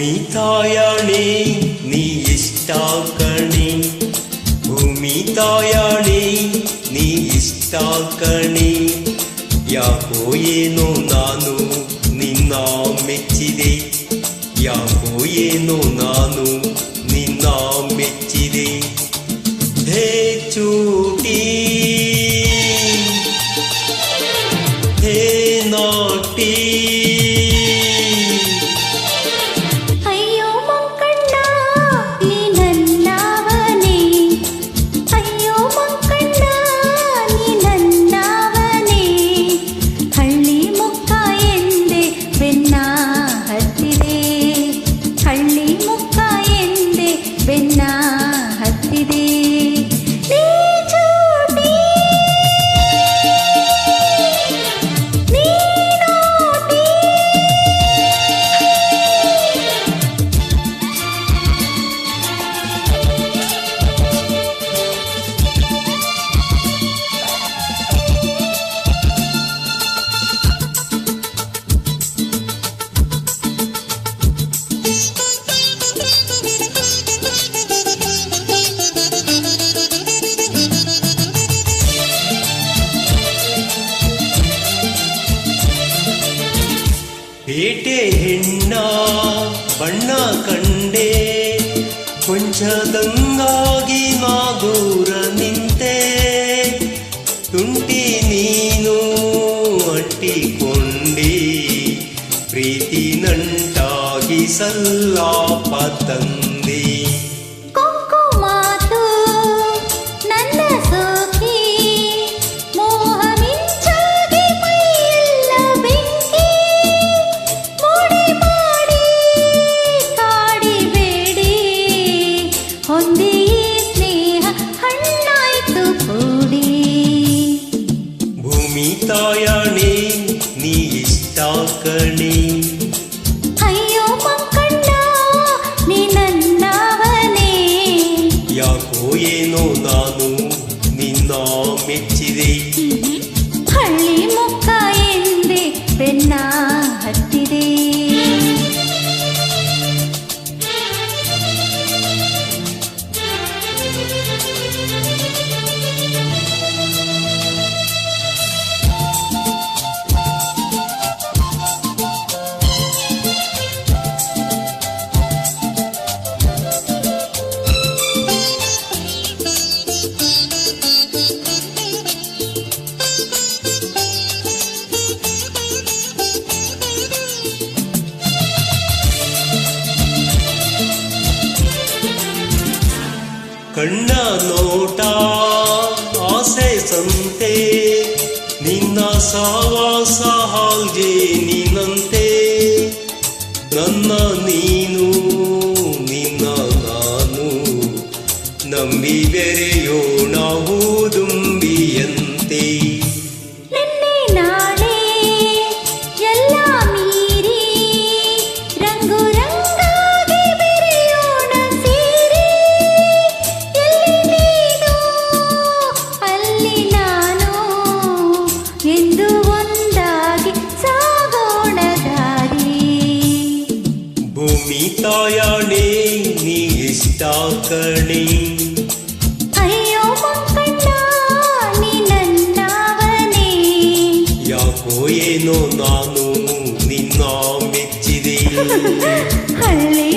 ഭൂമി തായാളേ നീ ഇഷ്ടാക്കണേ ഭൂമി തായാളേ നീ ഇഷ്ടാക്കണേ ಯಾಕೋಯೇನೋ ನಾನು ನಿನ್ನ ಮೆಚ್ಚಿದೆ ಯಾಕೋಯೇನೋ ನಾನು ನಿನ್ನ ಮೆಚ್ಚಿದೆ ಹೇ ಚೂಟಿ ಹೇ ನಾಟಿ ಔಷಧಂಗಾಗಿ ಮಾಗೂರ ನಿಂತೆ ತುಂಟಿ ನೀನು ಅಟ್ಟಿಕೊಂಡಿ ಪ್ರೀತಿ ನಂಟಾಗಿ ಸಲ್ಲಾಪ ತಂದೆ తల్లి అయ్యో పంకಣ್ಣ ನೀನನ್ನವನೇ ಯಾಕೋ ಏನೋ ನಾನು ನಿನ್ನ ಮೆಚ್ಚಿದೆ ಹಳ್ಳಿ ಕಣ್ಣ ನೋಟ ಆಸೆ ಸಂತೆ ನಿನ್ನ ಸಾವಾಸ ಹಾಗೆ ನೀನಂತೆ ನನ್ನ ನೀ ദയാളേ നീ ഇഷ്ടാക്കണേ അയ്യോ നിന്നവനെ ಯಾಕೋಯೇನೋ ನಾನು ನಿನ್ನ ಮೆಚ್ಚಿದೆ ಹಳ್ಳಿ